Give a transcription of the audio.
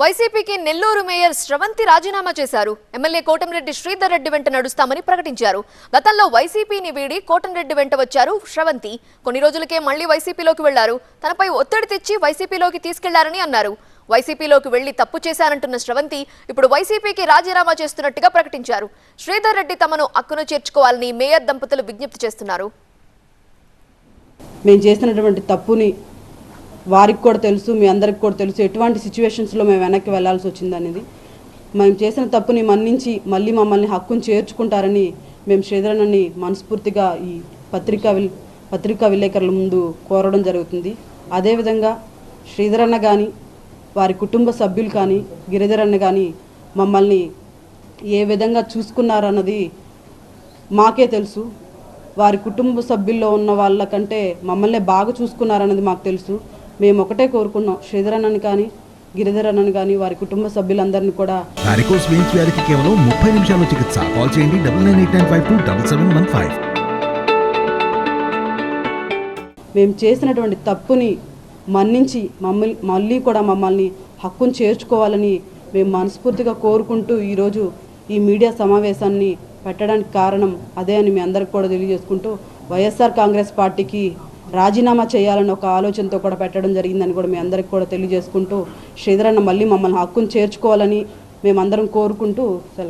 వైసీపీకి నెల్లూరు మేయర్ స్రవంతి రాజీనామా చేశారు. ఎమ్మెల్యే కోటంరెడ్డి శ్రీధర్ రెడ్డి వెంట నడుస్తామని ప్రకటించారు. గతంలో వైసీపీని వీడి కోటంరెడ్డి వెంట వచ్చారు స్రవంతి. కొన్ని రోజులకే మళ్ళీ వైసీపీలోకి వెళ్ళారు. తనపై ఒత్తిడి తెచ్చి వైసీపీలోకి తీసుకెళ్ళారని అన్నారు. వైసీపీలోకి వెళ్ళి తప్పు చేశారంటున్న స్రవంతి ఇప్పుడు వైసీపీకి రాజీనామా చేస్తున్నట్టుగా ప్రకటించారు. శ్రీధర్ రెడ్డి తమను అక్కును చేర్చుకోవాలని మేయర్ దంపతులు విజ్ఞప్తి చేస్తున్నారు. మేము చేసినటువంటి తప్పుని వారికి కూడా తెలుసు మీ అందరికి కూడా తెలుసు ఎటువంటి సిచ్యువేషన్స్లో మేము వెనక్కి వెళ్ళాల్సి వచ్చిందనేది. మేము చేసిన తప్పుని మన్నించి మళ్ళీ మమ్మల్ని హక్కును చేర్చుకుంటారని మేము శ్రీధరన్నని మనస్ఫూర్తిగా ఈ పత్రికా విల్ పత్రికా విలేకరుల ముందు కోరడం జరుగుతుంది. అదేవిధంగా శ్రీధరన్న కానీ వారి కుటుంబ సభ్యులు కానీ గిరిధరన్న కానీ మమ్మల్ని ఏ విధంగా చూసుకున్నారన్నది మాకే తెలుసు. వారి కుటుంబ సభ్యుల్లో ఉన్న వాళ్ళకంటే మమ్మల్ని బాగా చూసుకున్నారన్నది మాకు తెలుసు. మేము ఒకటే కోరుకున్నాం. శ్రీధరన్నని కానీ గిరిధరన్నని కానీ వారి కుటుంబ సభ్యులందరినీ కూడా వారికోస్ వెయిన్స్ వ్యాధికి కేవలం ముప్పై నిమిషాల్లో చికిత్స. కాల్ చేయండి double nine eight nine five two double seven one five. మేము చేసినటువంటి తప్పుని మన్నించి మమ్మల్ని మళ్ళీ కూడా మమ్మల్ని హక్కును చేర్చుకోవాలని మేము మనస్ఫూర్తిగా కోరుకుంటూ ఈరోజు ఈ మీడియా సమావేశాన్ని పెట్టడానికి కారణం అదే అని మీ అందరికి కూడా తెలియజేసుకుంటూ వైఎస్ఆర్ కాంగ్రెస్ పార్టీకి రాజీనామా చేయాలని ఒక ఆలోచనతో కూడా పెట్టడం జరిగిందని కూడా మీ అందరికి కూడా తెలియజేసుకుంటూ శ్రీధరన్న మళ్ళీ మమ్మల్ని హక్కును చేర్చుకోవాలని మేమందరం కోరుకుంటూ సెలవు.